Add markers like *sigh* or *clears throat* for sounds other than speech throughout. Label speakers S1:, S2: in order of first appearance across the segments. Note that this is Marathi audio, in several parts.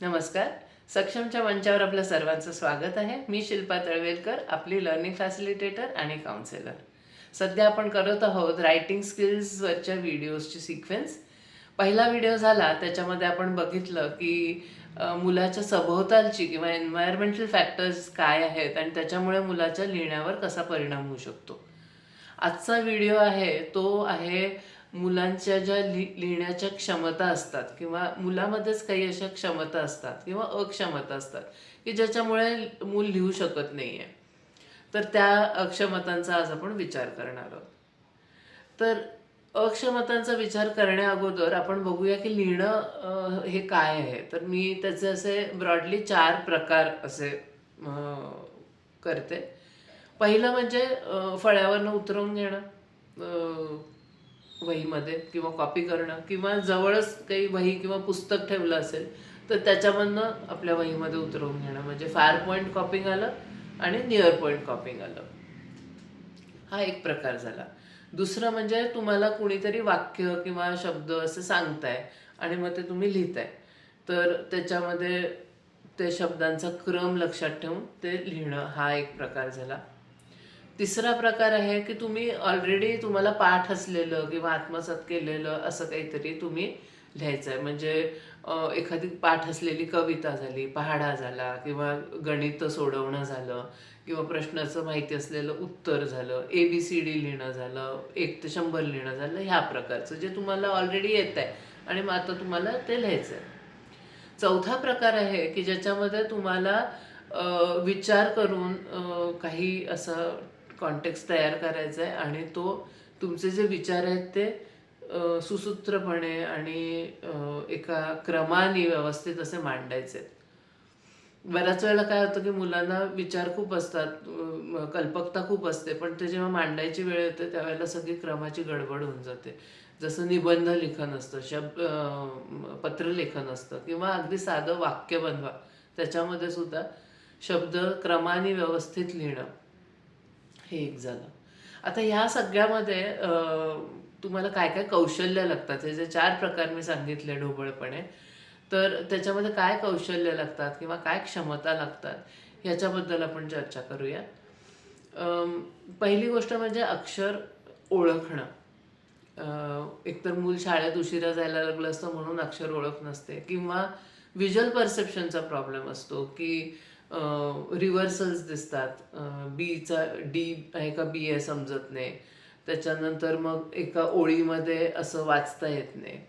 S1: नमस्कार. सक्षमच्या मंचावर आपलं सर्वांचं स्वागत आहे. मी शिल्पा तळवेलकर आपली लर्निंग फॅसिलिटेटर आणि काउन्सिलर सध्या आपण करत आहोत रायटिंग स्किल्सवरच्या व्हिडिओजची सिक्वेन्स पहिला व्हिडिओ झाला त्याच्यामध्ये आपण बघितलं की मुलाच्या सभोवतालची किंवा एन्व्हायरमेंटल फॅक्टर्स काय आहेत आणि त्याच्यामुळे मुलाच्या लिहिण्यावर कसा परिणाम होऊ शकतो. आजचा व्हिडिओ आहे तो आहे मुलांच्या ज्या लि लिहिण्याच्या क्षमता असतात किंवा मुलामध्येच काही अशा क्षमता असतात किंवा अक्षमता असतात की ज्याच्यामुळे मूल लिहू शकत नाही आहे तर त्या अक्षमतांचा आज आपण विचार करणार आहोत. तर अक्षमतांचा विचार करण्या अगोदर आपण बघूया की लिहिणं हे काय आहे. तर मी त्याचे असे ब्रॉडली चार प्रकार असे करते. पहिलं म्हणजे फळ्यावरनं उतरवून घेणं वहीमध्ये किंवा कॉपी करणं किंवा जवळच काही वही किंवा पुस्तक ठेवलं असेल तर त्याच्यामधनं आपल्या वहीमध्ये उतरवून घेणं. म्हणजे फायर पॉईंट कॉपिंग आलं आणि नियर पॉईंट कॉपिंग आलं. हा एक प्रकार झाला. दुसरं म्हणजे तुम्हाला कुणीतरी वाक्य किंवा शब्द असं सांगताय आणि मग ते तुम्ही लिहिताय. तर त्याच्यामध्ये ते शब्दांचा क्रम लक्षात ठेवून ते लिहिणं हा एक प्रकार झाला. तिसरा प्रकार आहे की तुम्ही ऑलरेडी तुम्हाला पाठ असलेलं किंवा आत्मसात केलेलं असं काहीतरी तुम्ही लिहायचं आहे. म्हणजे एखादी पाठ असलेली कविता झाली पहाडा झाला किंवा गणित सोडवणं झालं किंवा प्रश्नाचं माहिती असलेलं उत्तर झालं ए बी सी डी लिहिणं झालं एक ते शंभर लिहिणं झालं ह्या प्रकारचं जे तुम्हाला ऑलरेडी येत आहे. आणि मग आता तुम्हाला ते लिहायचं आहे. चौथा प्रकार आहे की ज्याच्यामध्ये तुम्हाला विचार करून काही असं कॉन्टेक्स्ट तयार करायचा आहे आणि तो तुमचे जे विचार आहेत ते सुसूत्रपणे आणि एका क्रमाने व्यवस्थित असे मांडायचे. आहेत बऱ्याच वेळेला काय होतं की मुलांना विचार खूप असतात कल्पकता खूप असते पण ते जेव्हा मांडायची वेळ येते त्यावेळेला सगळी क्रमाची गडबड होऊन जाते. जसं निबंध लिखन असतं शब्द पत्रलेखन असतं किंवा अगदी साधं वाक्य बनवा. त्याच्यामध्ये सुद्धा शब्द क्रमाने व्यवस्थित लिहिणं. हे एक झालं. आता ह्या सगळ्यामध्ये तुम्हाला काय काय कौशल्य लागतात? हे जे चार प्रकार मी सांगितले ढोबळपणे तर त्याच्यामध्ये काय कौशल्य लागतात किंवा काय क्षमता लागतात? ह्याच्याबद्दल आपण चर्चा करूया. पहिली गोष्ट म्हणजे अक्षर ओळखणं. एकतर मूल शाळेत उशिरा जायला लागलं असतं म्हणून अक्षर ओळख नसते किंवा व्हिज्युअल परसेप्शनचा प्रॉब्लेम असतो की रिव्हर्सल्स दिसतात. बीचा डी आहे का बी आहे समजत नाही. त्याच्यानंतर मग एका ओळीमध्ये असं वाचता येत नाही.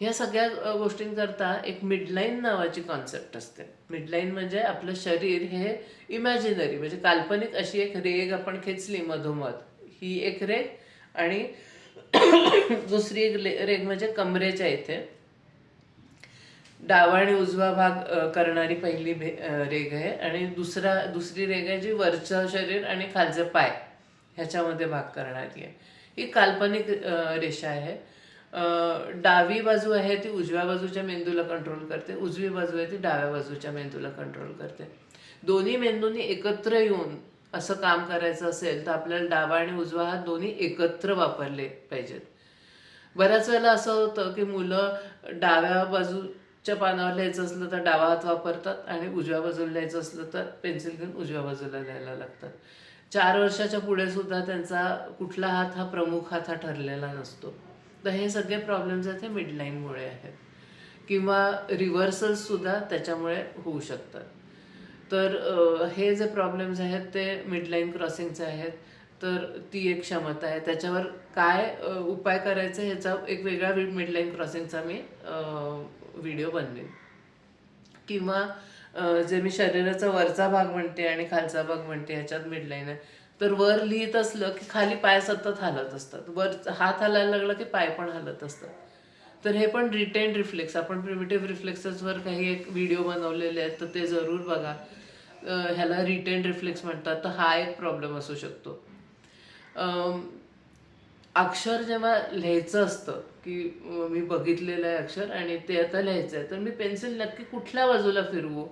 S1: ह्या सगळ्या गोष्टींकरता एक मिडलाईन नावाची कॉन्सेप्ट असते. मिडलाईन म्हणजे आपलं शरीर हे इमॅजिनरी म्हणजे काल्पनिक अशी एक रेग आपण खेचली मधोमध. ही एक रेग आणि *coughs* दुसरी एक ले- रेग म्हणजे कमरेच्या इथे. डावा आणि उजवा भाग करणारी पहिली रेघ रेग आहे. आणि दुसरा दुसरी रेग आहे जी वरचं शरीर आणि खालचे पाय ह्याच्यामध्ये भाग करणारी आहे. ही काल्पनिक रेषा आहे. डावी बाजू आहे ती उजव्या बाजूच्या मेंदूला कंट्रोल करते. उजवी बाजू आहे ती डाव्या बाजूच्या मेंदूला कंट्रोल करते. दोन्ही मेंदूंनी एकत्र येऊन असं काम करायचं असेल तर आपल्याला डावा आणि उजवा हा दोन्ही एकत्र वापरले पाहिजेत. बऱ्याच वेळेला असं होतं की मुलं डाव्या बाजू च्या पानावर लिहायचं असलं तर डावा हात वापरतात आणि उजव्या बाजूला लिहायचं असलं तर पेन्सिल घेऊन उजव्या बाजूला लिहायला लागतात. चार वर्षाच्या पुढे सुद्धा त्यांचा कुठला हात हा प्रमुख हात हा ठरलेला नसतो. तर हे सगळे प्रॉब्लेम्स आहेत हे मिडलाईनमुळे आहेत. किंवा रिव्हर्सल्ससुद्धा त्याच्यामुळे होऊ शकतात. तर हे जे प्रॉब्लेम्स आहेत ते मिडलाईन क्रॉसिंगचे आहेत. तर ती एक क्षमता आहे. त्याच्यावर काय उपाय करायचा ह्याचा एक वेगळा मिडलाईन क्रॉसिंगचा मी व्हिडिओ बनवेन. किंवा जे मी शरीराचा वरचा भाग म्हणते आणि खालचा भाग म्हणते ह्याच्यात मिडलाईन आहे. तर वर लिहित असलं की खाली पाय सतत हालत असतात. वर हात हालायला लागला की पाय पण हालत असतात. तर हे पण रिटेन रिफ्लेक्स आपण प्रिमिटिव्ह रिफ्लेक्सेसवर काही एक व्हिडिओ बनवलेले आहेत तर ते जरूर बघा. ह्याला रिटेन रिफ्लेक्स म्हणतात. तर हा एक प्रॉब्लेम असू शकतो. अक्षर जेव्हा लिहायचं असतं की मी बघितलेलं आहे अक्षर आणि ते आता लिहायचं आहे तर मी पेन्सिल नक्की कुठल्या बाजूला फिरवू?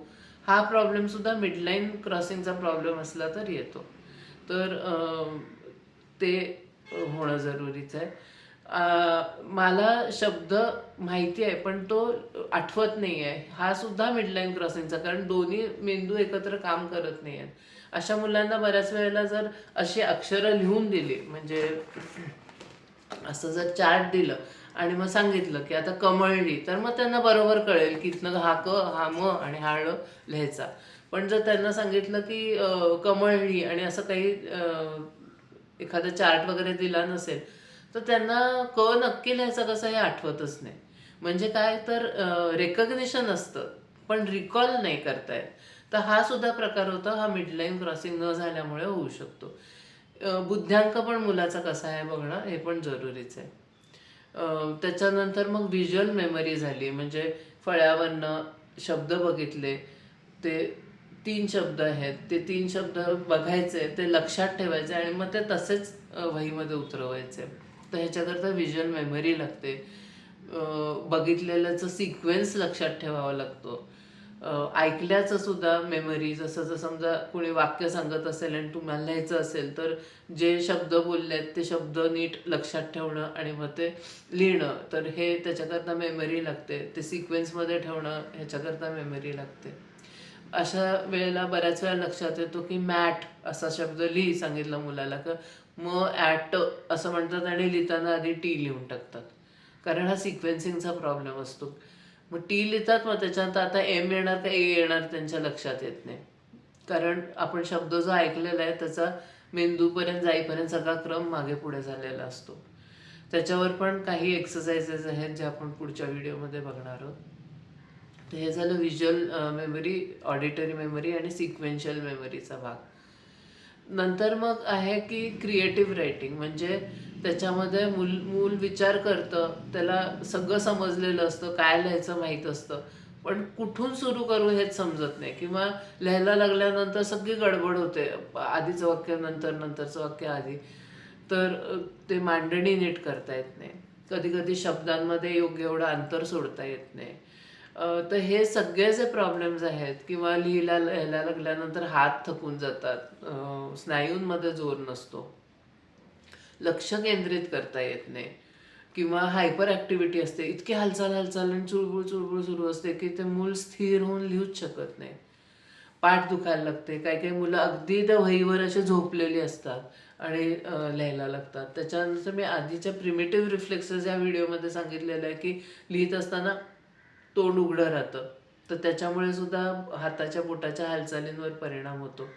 S1: हा प्रॉब्लेम सुद्धा मिडलाईन क्रॉसिंगचा प्रॉब्लेम असला तर येतो. तर ते होणं जरुरीचं आहे. मला शब्द माहिती आहे पण तो आठवत नाही आहे हा सुद्धा मिडलाईन क्रॉसिंगचा कारण दोन्ही मेंदू एकत्र काम करत नाही आहेत अशा मुलांना बऱ्याच वेळेला जर अशी अक्षरं लिहून दिली म्हणजे असं जर चार्ट दिलं आणि मग सांगितलं की आता कमळली तर मग त्यांना बरोबर कळेल की इथनं हा क हा म आणि हा ळ लिहायचा. पण जर त्यांना सांगितलं की कमळली आणि असं काही एखादा चार्ट वगैरे दिला नसेल तर त्यांना क नक्की लिहायचं कसं हे आठवतच नाही. म्हणजे काय तर रेकग्निशन असतं पण रिकॉल नाही करता येत. तर हा सुद्धा प्रकार होता. हा मिडलाईन क्रॉसिंग न झाल्यामुळे होऊ शकतो. बुद्ध्यांक पण मुलाचा कसा आहे बघणं हे पण जरुरीच आहे. त्याच्यानंतर मग व्हिज्युअल मेमरी झाली. म्हणजे फळ्यावरनं शब्द बघितले. ते तीन शब्द आहेत. ते तीन शब्द बघायचे ते लक्षात ठेवायचे आणि मग ते तसेच वहीमध्ये उतरवायचे. तर ह्याच्याकरता व्हिज्युअल मेमरी लागते. बघितलेल्याचं सिक्वेन्स लक्षात ठेवावा लागतो. ऐकल्याचं सुद्धा मेमरी जसं जसं समजा कोणी वाक्य सांगत असेल आणि तुम्हाला लिहायचं असेल तर जे शब्द बोलले आहेत ते शब्द नीट लक्षात ठेवणं आणि मग ते लिहिणं. तर हे त्याच्याकरता मेमरी लागते. ते सिक्वेन्समध्ये ठेवणं ह्याच्याकरता मेमरी लागते. अशा वेळेला बऱ्याच वेळा लक्षात येतो की मॅट असा शब्द लिही सांगितलं मुलाला का. म ॲट असं म्हणतात आणि लिहिताना आधी टी लिहून टाकतात. कारण हा सिक्वेन्सिंगचा प्रॉब्लेम असतो. मग टी लिहितात मग त्याच्यानंतर आता एम येणार का ए येणार त्यांच्या लक्षात येत नाही. कारण आपण शब्द जो ऐकलेला आहे त्याचा मेंदूपर्यंत जाईपर्यंत सगळा क्रम मागे पुढे झालेला असतो. त्याच्यावर पण काही एक्सरसाइजेस आहेत जे आपण पुढच्या व्हिडिओमध्ये बघणार आहोत. तर हे झालं व्हिज्युअल मेमरी ऑडिटरी मेमरी आणि सिक्वेन्शियल मेमरीचा भाग. नंतर मग आहे की क्रिएटिव्ह रायटिंग म्हणजे त्याच्यामध्ये मूल मूल विचार करतं त्याला सगळं समजलेलं असतं काय लिहायचं माहीत असतं. पण कुठून सुरू करू हेच समजत नाही. किंवा लिहायला लागल्यानंतर सगळी गडबड होते. आधीचं वाक्य नंतर नंतरचं वाक्य आधी. तर ते मांडणी नीट करता येत नाही. कधी कधी शब्दांमध्ये योग्य एवढं अंतर सोडता येत नाही. तर हे सगळे जे प्रॉब्लेम्स आहेत किंवा लिहिला लिहायला लागल्यानंतर हात थकून जातात. स्नायूंमध्ये जोर नसतो. लक्ष केंद्रित करता येत नाही. किंवा हायपर ॲक्टिव्हिटी असते. इतकी हालचाल हालचाल आणि चुळबुळ चुळबुळ सुरू असते की ते मूल स्थिर होऊन लिहूच शकत नाही. पाठ दुखायला लागते. काही काही मुलं अगदी त्या वहीवर असे झोपलेली असतात आणि लिहायला लागतात. त्याच्यानंतर मी आधीच्या प्रिमेटिव्ह रिफ्लेक्सेस या व्हिडिओमध्ये सांगितलेलं आहे की लिहित असताना तोंड उघडं राहतं. तर त्याच्यामुळे सुद्धा हाताच्या बोटाच्या हालचालींवर परिणाम होतो.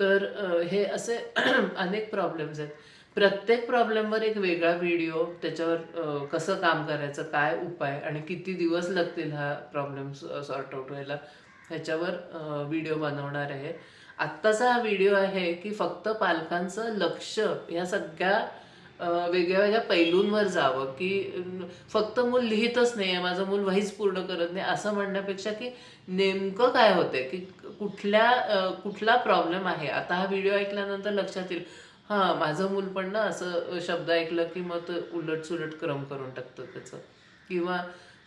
S1: तर हे असे *clears throat* अनेक प्रॉब्लेम्स आहेत. प्रत्येक प्रॉब्लेमवर एक वेगळा व्हिडिओ त्याच्यावर कसं काम करायचं काय उपाय आणि किती दिवस लागतील हा प्रॉब्लेम सॉर्ट आउट व्हायला ह्याच्यावर व्हिडिओ बनवणार आहे. आत्ताचा हा व्हिडिओ आहे की फक्त पालकांचं लक्ष ह्या सगळ्या वेगळ्या वेगळ्या पैलूंवर जावं की फक्त मूल लिहितच नाही आहे माझं मूल वहीच पूर्ण करत नाही असं म्हणण्यापेक्षा की नेमकं काय होतंय? की कुठल्या कुठला प्रॉब्लेम आहे? आता हा व्हिडिओ ऐकल्यानंतर लक्षात येईल. हां माझं मूल पण ना असं शब्द ऐकलं की मग उलट सुलट क्रम करून टाकतं त्याचं. किंवा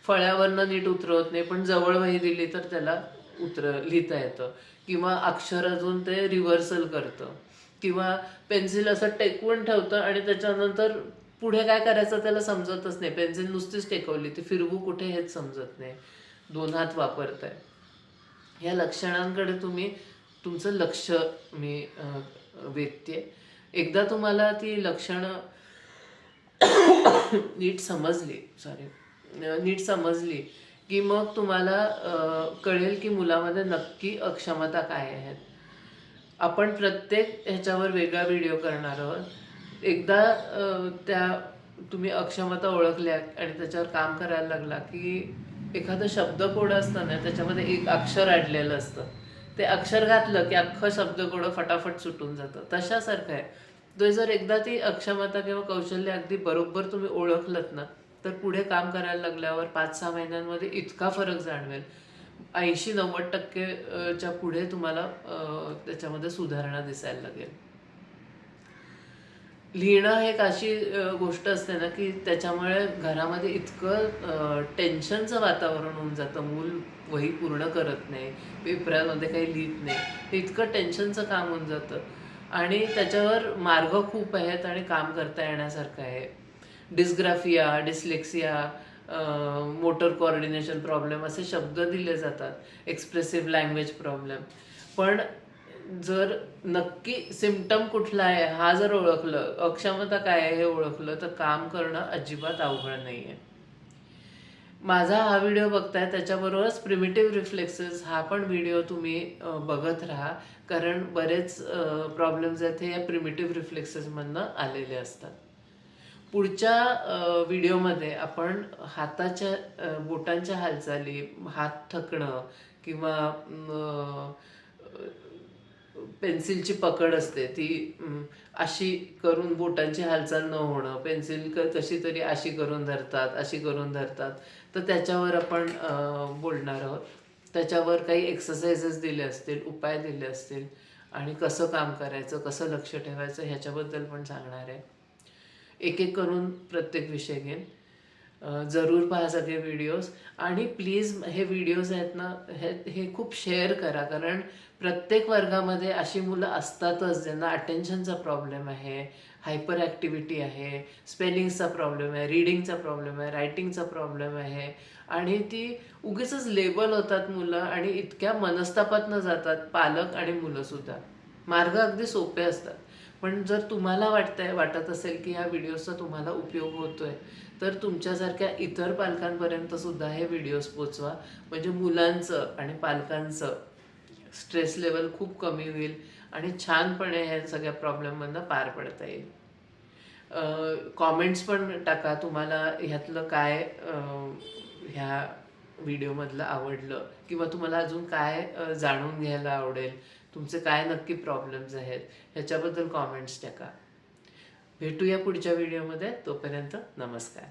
S1: फळ्यावरनं नीट उतरवत नाही पण जवळ वही दिली तर त्याला उतर लिहिता येतं. किंवा अक्षर अजून ते रिव्हर्सल करतं. किंवा पेन्सिल असं टेकवून ठेवतं आणि त्याच्यानंतर पुढे काय करायचं त्याला समजतच नाही. पेन्सिल नुसतीच टेकवली ती फिरवू कुठे हेच समजत नाही. दोन हात वापरताय. या लक्षणांकडे तुम्ही तुमचं लक्ष मी वेधते एकदा तुम्हाला ती लक्षणं *coughs* नीट समजली सॉरी नीट समजली की मग तुम्हाला कळेल की मुलामध्ये नक्की अक्षमता काय आहेत. आपण प्रत्येक ह्याच्यावर वेगळा व्हिडिओ करणार आहोत. एकदा त्या तुम्ही अक्षमता ओळखल्या आणि त्याच्यावर काम करायला लागला की एखादं शब्दकोड असतं ना त्याच्यामध्ये एक अक्षर अडलेलं असतं. ते अक्षर घातलं की अख्खं शब्दकोड फटाफट सुटून जातं. तशासारखं आहे. तो जर एकदा ती अक्षमता किंवा कौशल्य अगदी बरोबर तुम्ही ओळखलत ना तर पुढे काम करायला लागल्यावर पाच सहा महिन्यांमध्ये इतका फरक जाणवेल. ऐंशी नव्वद टक्केच्या पुढे तुम्हाला त्याच्यामध्ये सुधारणा दिसायला लागेल. लिहिणं हे एक अशी गोष्ट असते ना की त्याच्यामुळे घरामध्ये इतकं टेन्शनचं वातावरण होऊन जातं. मूल वही पूर्ण करत नाही पेपरामध्ये काही लिहित नाही. हे इतकं टेन्शनचं काम होऊन जातं. आणि त्याच्यावर मार्ग खूप आहेत आणि काम करता येण्यासारखं आहे. Dysgraphia dyslexia motor coordination problem असे शब्द दिले जातात एक्सप्रेसिव्ह लँग्वेज प्रॉब्लेम पण जर नक्की सिमटम कुठला आहे हा जर ओळखलं अक्षमता काय आहे हे ओळखलं तर काम करणं अजिबात अवघड नाही आहे माझा हा व्हिडिओ बघताय त्याच्याबरोबरच प्रिमिटिव्ह रिफ्लेक्सेस हा पण व्हिडिओ तुम्ही बघत राहा. कारण बरेच प्रॉब्लेम्स आहेत हे या प्रिमिटिव्ह रिफ्लेक्सेसमधनं आलेले असतात. पुढच्या व्हिडिओमध्ये आपण हाताच्या बोटांच्या हालचाली हात थकणं किंवा पेन्सिलची पकड असते ती अशी करून बोटांची हालचाल न होणं पेन्सिल क कशी तरी अशी करून धरतात अशी करून धरतात तर त्याच्यावर आपण बोलणार आहोत. त्याच्यावर काही एक्सरसाइजेस दिले असतील उपाय दिले असतील आणि कसं काम करायचं कसं लक्ष ठेवायचं ह्याच्याबद्दल पण सांगणार आहे. एक एक करून प्रत्येक विषय घेईन. जरूर पहा सगळे व्हिडिओज आणि प्लीज हे व्हिडिओज आहेत ना हे हे खूप शेअर करा. कारण प्रत्येक वर्गामध्ये अशी मुलं असतातच ज्यांना अटेन्शनचा प्रॉब्लेम आहे हायपर ॲक्टिव्हिटी आहे स्पेलिंगचा प्रॉब्लेम आहे रीडिंगचा प्रॉब्लेम आहे रायटिंगचा प्रॉब्लेम आहे. आणि ती उगीच लेबल होतात मुलं आणि इतक्या मनस्तापात न जातात पालक आणि मुलंसुद्धा. मार्ग अगदी सोपे असतात. पण जर तुम्हाला वाटतंय वाटत असेल की या व्हिडिओचा तुम्हाला उपयोग होतोय तर तुमच्यासारख्या इतर पालकांपर्यंत सुद्धा हे व्हिडिओज पोचवा. म्हणजे मुलांचं आणि पालकांचं स्ट्रेस लेवल खूप कमी होईल आणि छानपणे ह्या सगळ्या प्रॉब्लेममधनं पार पडता येईल. कॉमेंट्स पण टाका तुम्हाला ह्यातलं काय ह्या व्हिडिओमधलं आवडलं किंवा तुम्हाला अजून काय जाणून घ्यायला आवडेल. तुमचे काय नक्की प्रॉब्लेम्स आहेत ह्याच्याबद्दल कॉमेंट्स टाका. भेटूया पुढच्या व्हिडिओमध्ये तोपर्यंत नमस्कार.